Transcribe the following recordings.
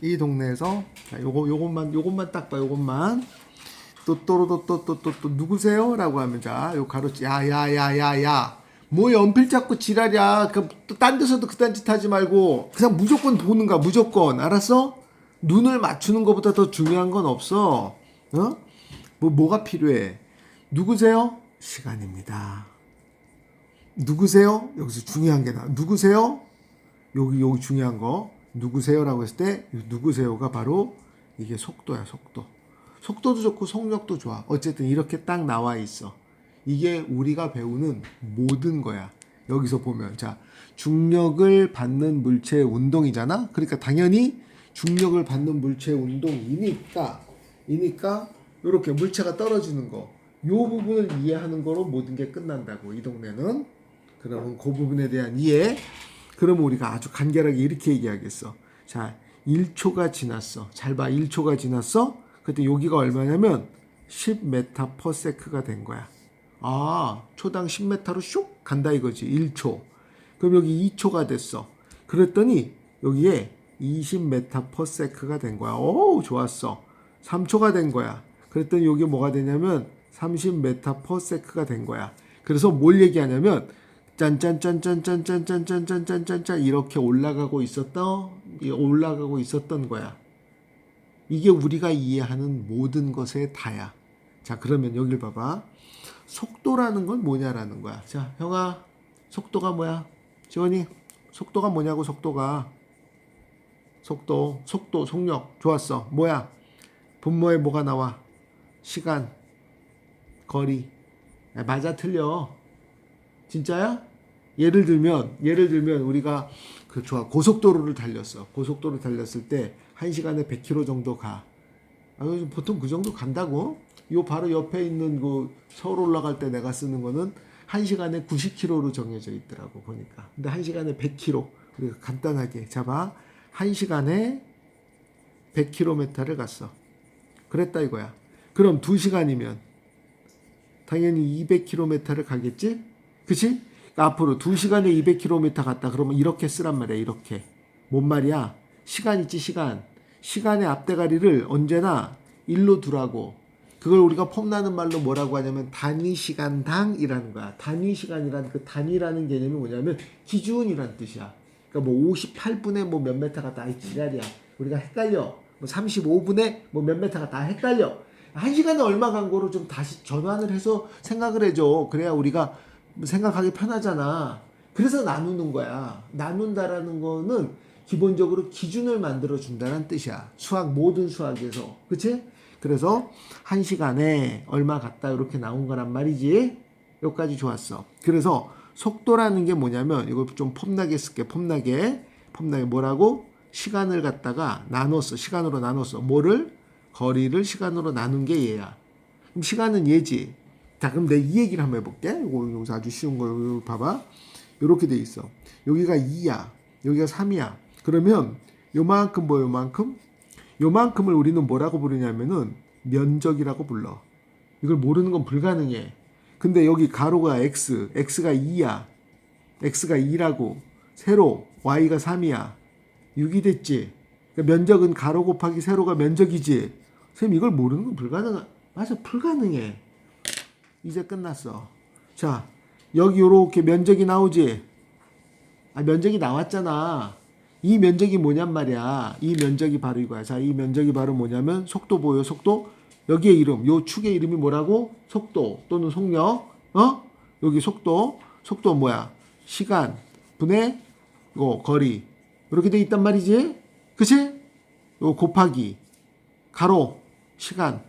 이 동네에서 자, 요거 요것만 요것만 딱 봐. 요것만 또또로또또또또 누구세요?라고 하면 자, 요 가로치 야야야야야. 뭐 연필 잡고 지랄이야. 그딴 데서도 그딴 짓 하지 말고 그냥 무조건 보는 거야. 무조건. 알았어? 눈을 맞추는 것보다 더 중요한 건 없어. 어? 뭐 뭐가 필요해? 누구세요? 시간입니다. 누구세요? 여기서 중요한 게 나. 누구세요? 여기 여기 중요한 거 누구세요라고 했을 때 누구세요가 바로 이게 속도야 속도. 속도도 좋고 속력도 좋아. 어쨌든 이렇게 딱 나와 있어. 이게 우리가 배우는 모든 거야. 여기서 보면. 자 중력을 받는 물체의 운동이잖아? 그러니까 당연히 중력을 받는 물체의 운동이니까 이니까 이렇게 물체가 떨어지는 거 요 부분을 이해하는 거로 모든 게 끝난다고 이 동네는. 그러면 그 부분에 대한 이해 그러면 우리가 아주 간결하게 이렇게 얘기하겠어. 자, 1초가 지났어. 잘 봐. 1초가 지났어? 그때 여기가 얼마냐면 10m per sec가 된 거야. 아, 초당 10m로 슉 간다 이거지. 1초. 그럼 여기 2초가 됐어. 그랬더니 여기에 20m per sec가 된 거야. 오, 좋았어. 3초가 된 거야. 그랬더니 여기 뭐가 되냐면 30m per sec가 된 거야. 그래서 뭘 얘기하냐면 짠짠짠짠짠짠짠짠짠짠짠 이렇게 올라가고 있었던 올라가고 있었던 거야. 이게 우리가 이해하는 모든 것의 다야. 자, 그러면 여길 봐봐. 속도라는 건 뭐냐라는 거야. 자, 형아, 속도가 뭐야? 지원이, 속도가 뭐냐고, 속도가. 속도, 속도, 속력. 좋았어. 뭐야? 분모에 뭐가 나와? 시간, 거리. 야, 맞아, 틀려. 진짜야? 예를 들면 예를 들면 우리가 그 좋아 고속도로를 달렸어. 고속도로 달렸을 때 1시간에 100km 정도 가. 아, 보통 그 정도 간다고? 요 바로 옆에 있는 그 서울 올라갈 때 내가 쓰는 거는 1시간에 90km로 정해져 있더라고 보니까. 근데 1시간에 100km. 우리가 간단하게 잡아. 1시간에 100km를 갔어. 그랬다 이거야. 그럼 2시간이면 당연히 200km를 가겠지? 그치? 앞으로 2시간에 200km 갔다 그러면 이렇게 쓰란 말이야 이렇게. 뭔 말이야? 시간 있지 시간. 시간의 앞대가리를 언제나 일로 두라고. 그걸 우리가 폼나는 말로 뭐라고 하냐면 단위 시간당이라는 거야. 단위 시간이란 그 단위라는 개념이 뭐냐면 기준이란 뜻이야. 그러니까 뭐 58분에 뭐 몇 메타 갔다 아이 지랄이야. 우리가 헷갈려. 뭐 35분에 뭐 몇 메타가 다 헷갈려. 한 시간에 얼마 간 거로 좀 다시 전환을 해서 생각을 해줘. 그래야 우리가 생각하기 편하잖아. 그래서 나누는 거야. 나눈다라는 거는 기본적으로 기준을 만들어 준다는 뜻이야. 수학 모든 수학에서. 그치? 그래서 한 시간에 얼마 갔다 이렇게 나온 거란 말이지. 여기까지 좋았어. 그래서 속도라는 게 뭐냐면 이거 좀 폼나게 쓸게. 폼나게. 폼나게 뭐라고? 시간을 갖다가 나눴어. 시간으로 나눴어. 뭐를? 거리를 시간으로 나눈 게 얘야. 그럼 시간은 얘지. 자, 그럼 내 이 얘기를 한번 해볼게. 이거 여기서 아주 쉬운 거 여기 봐봐. 이렇게 돼 있어. 여기가 2야. 여기가 3이야. 그러면 요만큼 뭐 요만큼? 요만큼을 우리는 뭐라고 부르냐면은 면적이라고 불러. 이걸 모르는 건 불가능해. 근데 여기 가로가 x, x가 2야. x가 2라고. 세로 y가 3이야. 6이 됐지. 그러니까 면적은 가로 곱하기 세로가 면적이지. 선생님 이걸 모르는 건 불가능. 맞아, 불가능해. 이제 끝났어. 자, 여기 요렇게 면적이 나오지? 아, 면적이 나왔잖아. 이 면적이 뭐냔 말이야. 이 면적이 바로 이거야. 자, 이 면적이 바로 뭐냐면 속도 보여, 속도. 여기의 이름, 요 축의 이름이 뭐라고? 속도 또는 속력. 어? 여기 속도. 속도 뭐야? 시간 분의 요 거리. 이렇게 돼 있단 말이지? 그치? 요 곱하기 가로 시간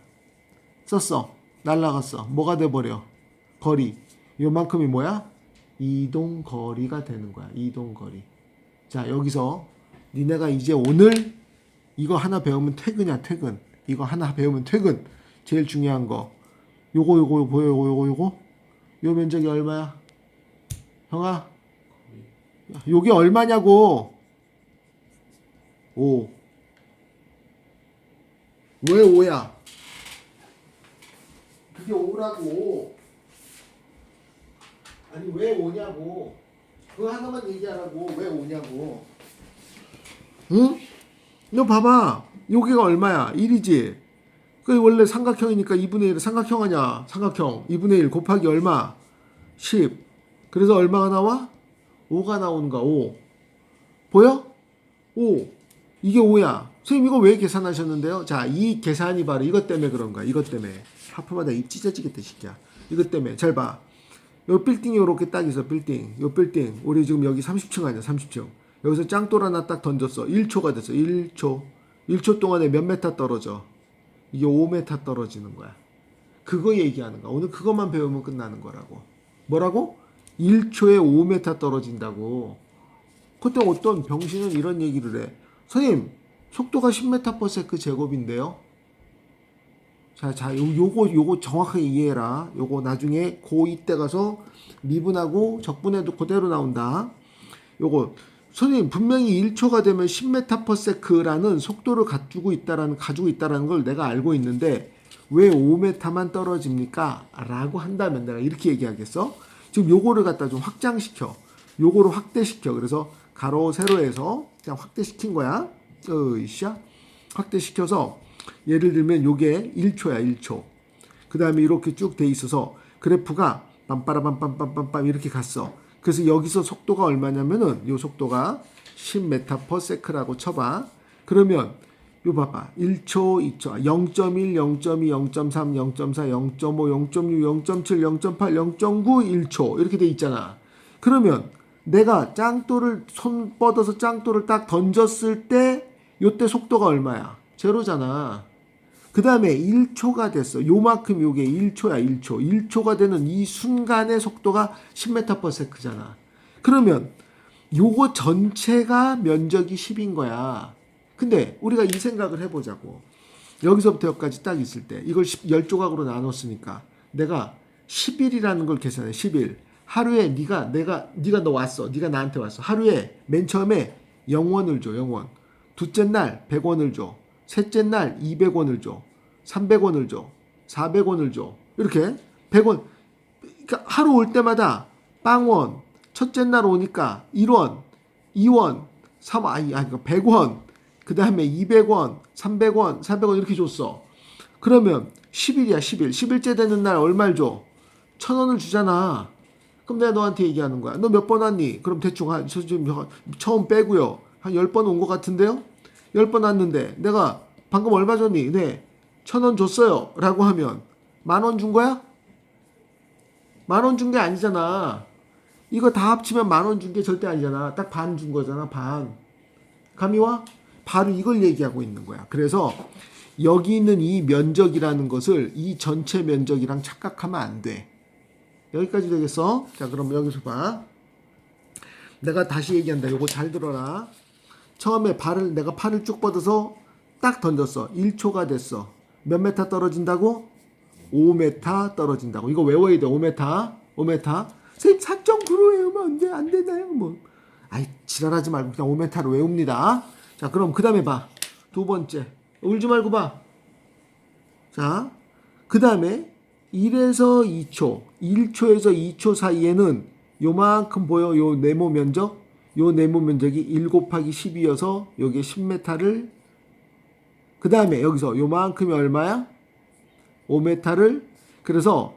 썼어. 날라갔어. 뭐가 돼버려? 거리. 요만큼이 뭐야? 이동 거리가 되는 거야. 이동 거리. 자, 여기서 니네가 이제 오늘 이거 하나 배우면 퇴근이야, 퇴근. 이거 하나 배우면 퇴근. 제일 중요한 거. 요거, 요거, 요거, 요거, 요거, 요거? 요 면적이 얼마야? 형아? 요게 얼마냐고? 5. 왜 5야? 그게 5라고. 아니 왜 오냐고. 그거 하나만 얘기하라고. 왜 오냐고. 응? 너 봐봐. 여기가 얼마야? 1이지. 그 원래 삼각형이니까 2분의 1은 삼각형 아니야. 삼각형. 2분의 1 곱하기 얼마? 10. 그래서 얼마가 나와? 5가 나오는 거야. 5. 보여? 5. 이게 5야. 선생님 이거 왜 계산하셨는데요? 자, 이 계산이 바로 이것 때문에 그런 거야. 이것 때문에. 하프마다 입 찢어지겠다, 새끼야. 이것 때문에. 잘 봐. 요 빌딩이 요렇게 딱 있어, 빌딩. 요 빌딩. 우리 지금 여기 30층 아니야, 30층. 여기서 짱돌 하나 딱 던졌어. 1초가 됐어. 1초. 1초 동안에 몇 메타 떨어져? 이게 5메타 떨어지는 거야. 그거 얘기하는 거야. 오늘 그것만 배우면 끝나는 거라고. 뭐라고? 1초에 5메타 떨어진다고. 그때 어떤 병신은 이런 얘기를 해. 선생님, 속도가 10m per s 제곱인데요. 자, 자, 요, 요거, 요거 정확하게 이해해라. 요거 나중에 고2 때 가서 미분하고 적분해도 그대로 나온다. 요거, 선생님, 분명히 1초가 되면 10m per s라는 속도를 가지고 있다라는, 가지고 있다라는 걸 내가 알고 있는데, 왜 5m만 떨어집니까? 라고 한다면 내가 이렇게 얘기하겠어? 지금 요거를 갖다 좀 확장시켜. 요거를 확대시켜. 그래서 가로, 세로에서 그냥 확대시킨 거야. 으쌰. 확대시켜서 예를 들면 요게 1초야, 1초. 그 다음에 이렇게 쭉 돼 있어서 그래프가 빰빠라빰빰빰빰빰 이렇게 갔어. 그래서 여기서 속도가 얼마냐면은 요 속도가 10m per sec라고 쳐봐. 그러면 요 봐봐. 1초, 2초, 0.1, 0.2, 0.3, 0.4, 0.5, 0.6, 0.7, 0.8, 0.9, 1초 이렇게 돼 있잖아. 그러면 내가 짱돌을 손 뻗어서 짱돌을 딱 던졌을 때 요때 속도가 얼마야? 제로잖아. 그 다음에 1초가 됐어. 요만큼 요게 1초야, 1초. 1초가 되는 이 순간의 속도가 10m per sec잖아. 그러면 요거 전체가 면적이 10인 거야. 근데 우리가 이 생각을 해보자고. 여기서부터 여기까지 딱 있을 때 이걸 10, 10조각으로 나눴으니까 내가 10일이라는 걸 계산해. 10일. 하루에 네가 내가 네가 너 왔어. 네가 나한테 왔어. 하루에 맨 처음에 0원을 줘. 0원. 둘째 날 100원을 줘. 셋째 날 200원을 줘. 300원을 줘. 400원을 줘. 이렇게 100원. 그러니까 하루 올 때마다 빵원. 첫째 날 오니까 1원, 2원, 3 아니 아니 100원. 그 다음에 200원, 300원, 400원 이렇게 줬어. 그러면 10일이야, 10일. 10일째 되는 날 얼마를 줘? 천 원을 주잖아. 그럼 내가 너한테 얘기하는 거야. 너 몇 번 왔니? 그럼 대충 한, 저 지금 처음 빼고요. 한 10번 온 것 같은데요? 10번 왔는데 내가 방금 얼마 줬니? 네. 천 원 줬어요. 라고 하면 만 원 준 거야? 만 원 준 게 아니잖아. 이거 다 합치면 만 원 준 게 절대 아니잖아. 딱 반 준 거잖아. 반. 감이 와? 바로 이걸 얘기하고 있는 거야. 그래서 여기 있는 이 면적이라는 것을 이 전체 면적이랑 착각하면 안 돼. 여기까지 되겠어? 자, 그럼 여기서 봐. 내가 다시 얘기한다. 요거 잘 들어라. 처음에 발을 내가 팔을 쭉 뻗어서 딱 던졌어. 1초가 됐어. 몇 메타 떨어진다고? 5메타 떨어진다고. 이거 외워야 돼. 5메타. 5메타. 선생님 4.9로 외우면 안 돼. 안 되나요? 뭐. 아이, 지랄하지 말고 그냥 5메타로 외웁니다. 자, 그럼 그 다음에 봐. 두 번째. 울지 말고 봐. 자, 그 다음에 1에서 2초, 1초에서 2초 사이에는 요만큼 보여. 요 네모 면적. 요 네모 면적이 1 곱하기 10이어서 요게 10m를 그 다음에 여기서 요만큼이 얼마야? 5m를 그래서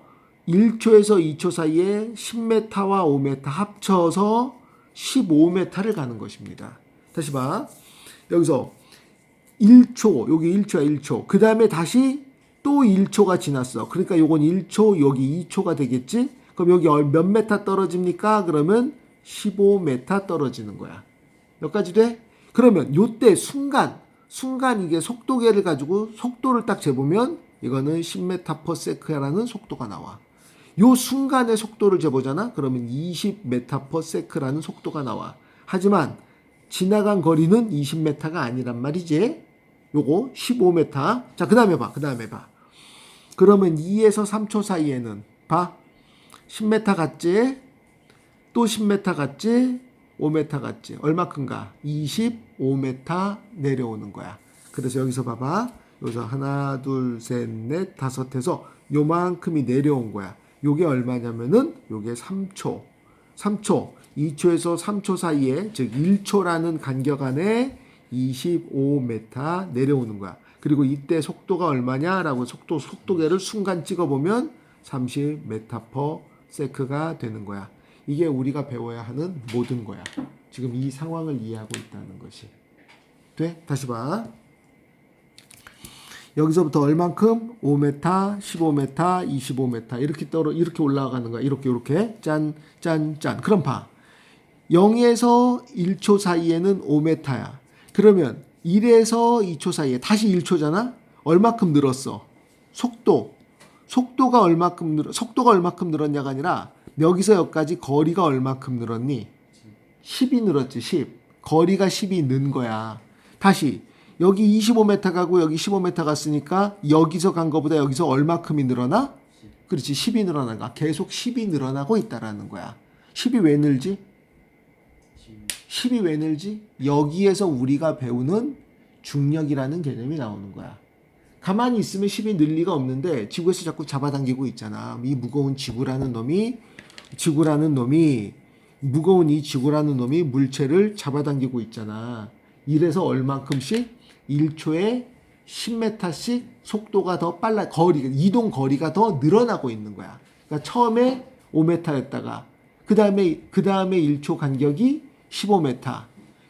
1초에서 2초 사이에 10m와 5m 합쳐서 15m를 가는 것입니다. 다시 봐. 여기서 1초, 여기 1초야, 1초. 그 다음에 다시 또 1초가 지났어. 그러니까 요건 1초, 여기 2초가 되겠지? 그럼 여기 얼- 몇 메타 떨어집니까? 그러면 15m 떨어지는 거야. 몇 가지 돼? 그러면 요때 순간, 순간 이게 속도계를 가지고 속도를 딱 재보면 이거는 10m per sec라는 속도가 나와. 요 순간의 속도를 재보잖아? 그러면 20m per sec라는 속도가 나와. 하지만 지나간 거리는 20m가 아니란 말이지. 요거 15m. 자, 그 다음에 봐. 그 다음에 봐. 그러면 2에서 3초 사이에는 봐. 10m 갔지? 또 10m 갔지? 5m 갔지? 얼마큼가? 25m 내려오는 거야. 그래서 여기서 봐봐. 여기서 하나, 둘, 셋, 넷, 다섯 해서 요만큼이 내려온 거야. 요게 얼마냐면은 요게 3초. 3초. 2초에서 3초 사이에 즉 1초라는 간격 안에 25m 내려오는 거야. 그리고 이때 속도가 얼마냐라고 속도 속도계를 순간 찍어보면 30m/s가 되는 거야. 이게 우리가 배워야 하는 모든 거야. 지금 이 상황을 이해하고 있다는 것이. 돼? 다시 봐. 여기서부터 얼만큼? 5m, 15m, 25m 이렇게 떨어 이렇게 올라가는 거야. 이렇게 이렇게 짠, 짠, 짠. 그럼 봐. 0에서 1초 사이에는 5m야. 그러면 1에서 2초 사이에 다시 1초잖아. 얼마큼 늘었어? 속도. 속도가 얼마큼 늘 속도가 얼마큼 늘었냐가 아니라 여기서 여기까지 거리가 얼마큼 늘었니? 10이 늘었지. 10. 거리가 10이 는 거야. 다시 여기 25m 가고 여기 15m 갔으니까 여기서 간 거보다 여기서 얼마큼이 늘어나? 그렇지. 10이 늘어나가 계속 10이 늘어나고 있다라는 거야. 10이 왜 늘지? 10이 왜 늘지? 여기에서 우리가 배우는 중력이라는 개념이 나오는 거야. 가만히 있으면 10이 늘 리가 없는데 지구에서 자꾸 잡아당기고 있잖아. 이 무거운 지구라는 놈이 지구라는 놈이 무거운 이 지구라는 놈이 물체를 잡아당기고 있잖아. 이래서 얼만큼씩 1초에 10m씩 속도가 더 빨라 거리 이동 거리가 더 늘어나고 있는 거야. 그러니까 처음에 5m였다가 그 다음에 그 다음에 1초 간격이 15m,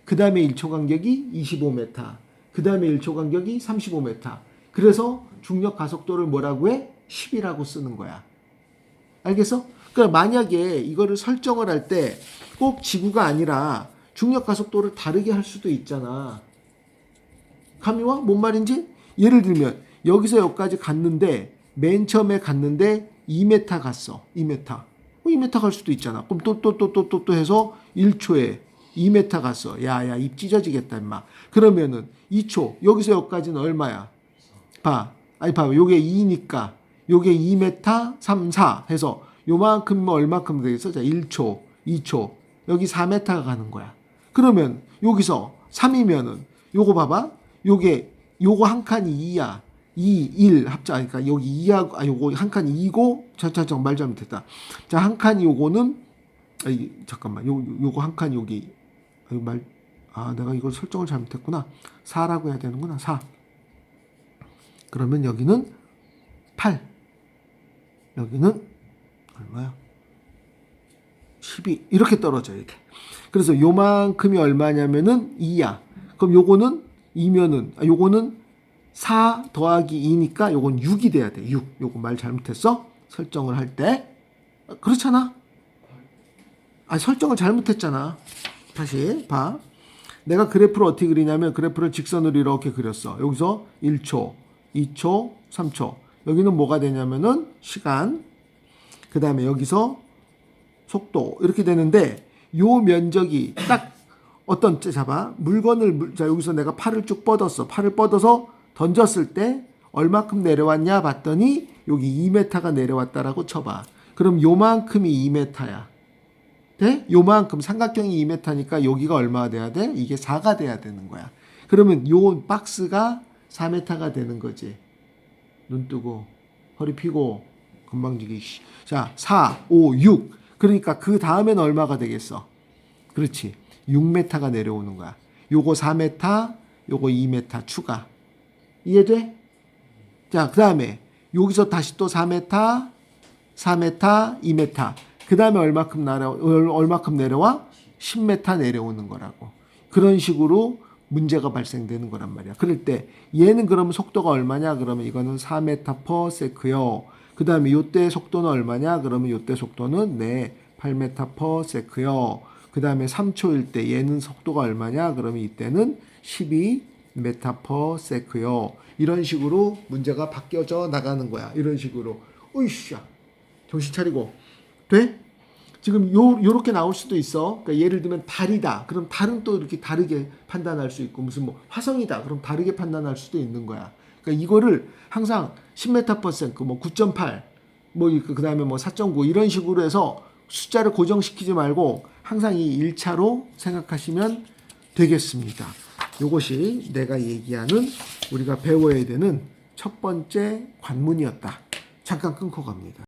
그 다음에 1초 간격이 25m, 그 다음에 1초 간격이 35m. 그래서 중력 가속도를 뭐라고 해? 10이라고 쓰는 거야. 알겠어? 그러니까 만약에 이거를 설정을 할 때 꼭 지구가 아니라 중력 가속도를 다르게 할 수도 있잖아. 감이 와? 뭔 말인지? 예를 들면 여기서 여기까지 갔는데 맨 처음에 갔는데 2m 갔어. 2m. 어, 2m 갈 수도 있잖아. 그럼 또 또 또 또 또 또 해서 1초에 2m 갔어. 야 야 입 찢어지겠다 임마. 그러면은 2초 여기서 여기까지는 얼마야? 봐. 아니 봐. 요게 2니까 요게 2m 3 4 해서 요만큼이면 얼마큼 되겠어? 자 1초 2초 여기 4m가 가는 거야. 그러면 여기서 3이면은 요거 봐봐. 요게 요거 한 칸이 2야. 2, 1 합자 그러니까 여기 2하고 아 요거 한 칸이 2고 잠깐만 말 잘못했다. 자, 한 칸이 요거는 아니 잠깐만. 요 요거 한 칸이 여기 아, 이거 말 아, 내가 이걸 설정을 잘못했구나. 4라고 해야 되는구나. 4. 그러면 여기는 8. 여기는 얼마야? 12. 이렇게 떨어져 이렇게. 그래서 요만큼이 얼마냐면은 2야. 그럼 요거는 2면은 아, 요거는 4 더하기 2니까 요건 6이 돼야 돼. 6. 요거 말 잘못했어? 설정을 할 때. 아, 그렇잖아. 아, 설정을 잘못했잖아. 다시 봐. 내가 그래프를 어떻게 그리냐면 그래프를 직선으로 이렇게 그렸어. 여기서 1초, 2초, 3초. 여기는 뭐가 되냐면은 시간. 그 다음에 여기서 속도 이렇게 되는데 요 면적이 딱 어떤 자, 잡아 물건을 물- 자 여기서 내가 팔을 쭉 뻗었어 팔을 뻗어서 던졌을 때 얼마큼 내려왔냐 봤더니 여기 2m가 내려왔다라고 쳐봐 그럼 요만큼이 2m야 돼? 요만큼 삼각형이 2m니까 여기가 얼마가 돼야 돼? 이게 4가 돼야 되는 거야 그러면 요 박스가 4m가 되는 거지 눈 뜨고 허리 피고 씨. 자, 4, 5, 6. 그러니까 그 다음엔 얼마가 되겠어? 그렇지. 6m가 내려오는 거야. 요거 4m, 요거 2m 추가. 이해돼? 자, 그 다음에 여기서 다시 또 4m, 4m, 2m. 그 다음에 얼마큼 얼- 얼마큼 내려와? 10m 내려오는 거라고. 그런 식으로 문제가 발생되는 거란 말이야. 그럴 때 얘는 그러면 속도가 얼마냐? 그러면 이거는 4m per sec요. 그 다음에 요때 속도는 얼마냐? 그러면 요때 속도는 네 8m per sec요. 그 다음에 3초일 때 얘는 속도가 얼마냐? 그러면 이때는 12m per sec요. 이런 식으로 문제가 바뀌어져 나가는 거야. 이런 식으로. 으이씨야. 정신 차리고. 돼? 지금 요 요렇게 나올 수도 있어. 그러니까 예를 들면 달이다. 그럼 달은 또 이렇게 다르게 판단할 수 있고 무슨 뭐 화성이다. 그럼 다르게 판단할 수도 있는 거야. 그러니까 이거를 항상 10m per second 뭐 9.8, 뭐 그 다음에 뭐 4.9 이런 식으로 해서 숫자를 고정시키지 말고 항상 이 1차로 생각하시면 되겠습니다. 요것이 내가 얘기하는 우리가 배워야 되는 첫 번째 관문이었다. 잠깐 끊고 갑니다.